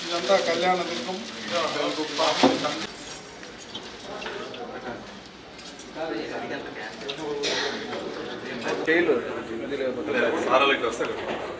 ఇదంతా కళ్యాణ దుర్గం జైలు సారాలకి వస్తాయి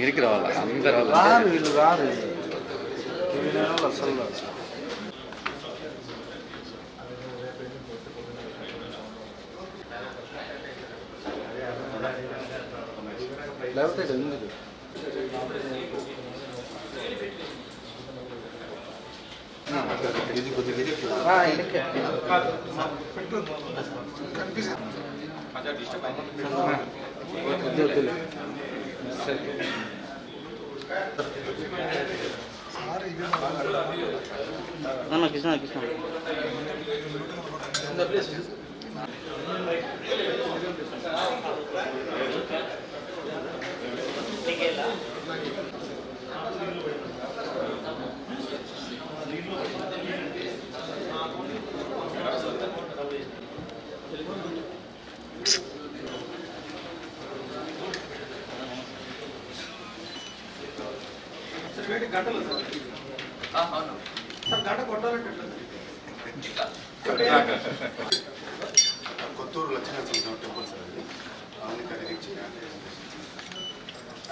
இருக்கிறவಲ್ಲ ಅಂದರಲ್ಲ ಯಾರು ಇಲ್ಲ ಯಾರು ಇಲ್ಲ ಸಲ್ಲ ಲೆಫ್ಟ್ ಸೈಡ್ ಎಂದಿದೆ ಕನ್ಫ್ಯೂಸ್ ಅದೇ ಡಿಸ್ಟರ್ಬ್ ಆಗಿದೆ ना किसान किसान వెనక్కి. వద్దు, వద్దులే. అన్న కృష్ణ కృష్ణ కొత్తూరు లక్ష్మీనరసింహ టెంపుల్ సార్ అది అవన్నీ కడిగించి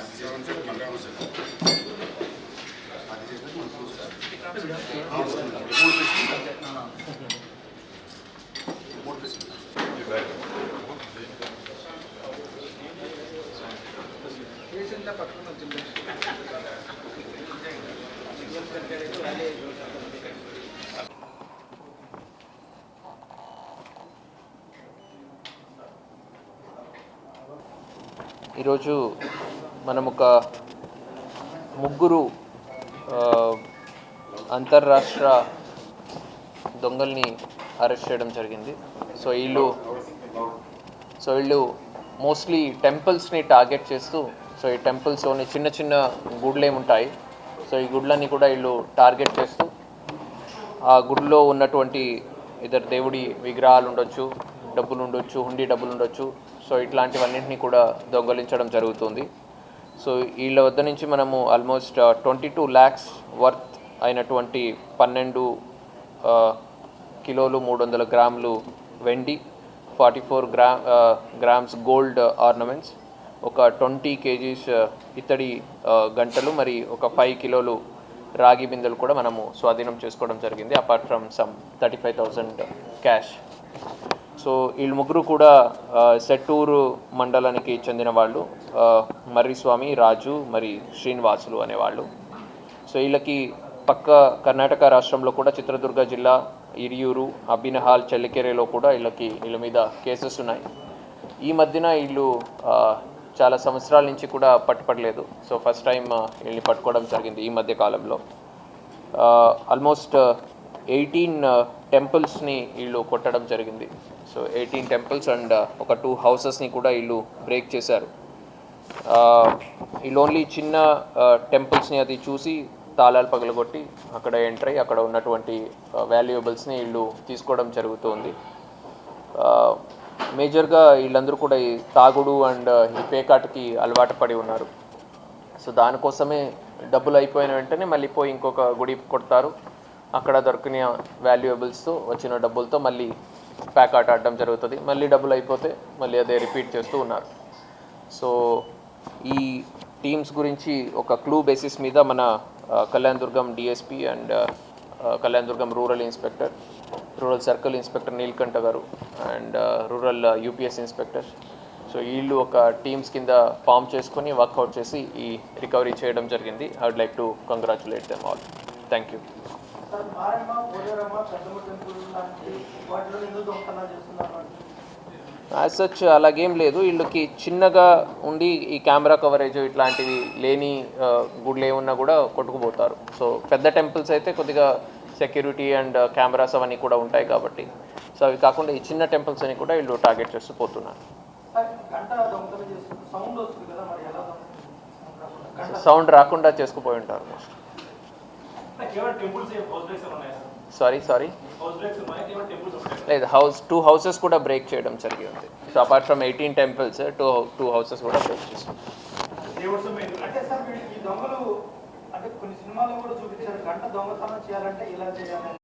అది చేసిన మంగళం సార్. అది చేసిన మన పూజ సార్ అవును సార్. మూడు ఈరోజు మనం ఒక ముగ్గురు అంతర్రాష్ట్ర దొంగల్ని అరెస్ట్ చేయడం జరిగింది. సో వీళ్ళు సో వీళ్ళు మోస్ట్లీ టెంపుల్స్ని టార్గెట్ చేస్తూ సో ఈ టెంపుల్స్లోని చిన్న చిన్న గుడ్లు ఉంటాయి సో ఈ గుడ్లన్నీ కూడా వీళ్ళు టార్గెట్ చేస్తూ ఆ గుడిలో ఉన్నటువంటి ఇద్దరు దేవుడి విగ్రహాలు ఉండొచ్చు డబ్బులు ఉండొచ్చు హుండీ డబ్బులు ఉండొచ్చు. సో ఇట్లాంటివన్నింటినీ కూడా దొంగలించడం జరుగుతుంది. సో వీళ్ళ వద్ద నుంచి మనము almost twenty two lakhs worth అయినటువంటి పన్నెండు కిలోలు మూడు వందల గ్రాములు వెండి forty four gram grams gold ornaments. ఒక ట్వంటీ కేజీస్ ఇత్తడి గంటలు మరి ఒక ఫైవ్ కిలోలు రాగి బిందెలు కూడా మనము స్వాధీనం చేసుకోవడం జరిగింది apart from some thirty five thousand cash so వీళ్ళు ముగ్గురు కూడా సెట్టూరు మండలానికి చెందిన వాళ్ళు మర్రిస్వామి రాజు మరి శ్రీనివాసులు అనేవాళ్ళు. సో వీళ్ళకి పక్క కర్ణాటక రాష్ట్రంలో కూడా చిత్రదుర్గ జిల్లా ఇరియూరు అబ్బినహాల్ చెల్లికెరెలో కూడా వీళ్ళకి వీళ్ళ మీద కేసెస్ ఉన్నాయి. ఈ మధ్యన వీళ్ళు చాలా సంవత్సరాల నుంచి కూడా పట్టుపడలేదు. సో ఫస్ట్ టైం వీళ్ళని పట్టుకోవడం జరిగింది ఈ మధ్య కాలంలో. ఆల్మోస్ట్ ఎయిటీన్ టెంపుల్స్ని వీళ్ళు కొట్టడం జరిగింది. సో ఎయిటీన్ టెంపుల్స్ అండ్ ఒక టూ హౌసెస్ని కూడా వీళ్ళు బ్రేక్ చేశారు. వీళ్ళు ఓన్లీ చిన్న టెంపుల్స్ని అది చూసి తాళాలు పగలగొట్టి అక్కడ ఎంటర్ అయ్యి అక్కడ ఉన్నటువంటి వాల్యుయబుల్స్ని వీళ్ళు తీసుకోవడం జరుగుతుంది. మేజర్గా వీళ్ళందరూ కూడా ఈ తాగుడు అండ్ ఈ పేకాటకి అలవాటు పడి ఉన్నారు. సో దానికోసమే డబ్బులు అయిపోయిన వెంటనే మళ్ళీ పోయి ఇంకొక గుడి కొడతారు. అక్కడ దొరికిన వాల్యుయబుల్స్తో వచ్చిన డబ్బులతో మళ్ళీ ప్యాక్ ఆట ఆడడం జరుగుతుంది. మళ్ళీ డబ్బులు అయిపోతే మళ్ళీ అదే రిపీట్ చేస్తూ ఉన్నారు. సో ఈ టీమ్స్ గురించి ఒక క్లూ బేసిస్ మీద మన Kalyan Durgam DSP and Kalyandurgam rural inspector rural circle inspector Neelkantha garu and rural UPS inspector so వీళ్ళు ఒక టీమ్స్ కింద ఫామ్ చేసుకొని వర్కౌట్ చేసి ఈ రికవరీ చేయడం జరిగింది. I would like to congratulate them all thank you as such అలాగేం లేదు. వీళ్ళకి చిన్నగా ఉండి ఈ కెమెరా కవరేజ్ ఇట్లాంటివి లేని uh, గుడ్లు ఏమున్నా కూడా కొట్టుకుపోతారు. సో పెద్ద టెంపుల్స్ అయితే కొద్దిగా సెక్యూరిటీ అండ్ కెమెరాస్ అవన్నీ కూడా ఉంటాయి కాబట్టి. సో అవి కాకుండా ఈ చిన్న టెంపుల్స్ అని కూడా వీళ్ళు టార్గెట్ చేస్తూ పోతున్నారు సౌండ్ రాకుండా చేసుకుపోయి ఉంటారు మోస్ట్ సారీ సారీ లేదు హౌస్ టూ హౌసెస్ కూడా బ్రేక్ చేయడం జరిగింది. So apart from eighteen temples two two houses కూడా బ్రేక్ చేసాం సినిమాలో కూడా చూపించారు. గంట దొంగతనం చేయాలంటే ఇలా చేయాలి.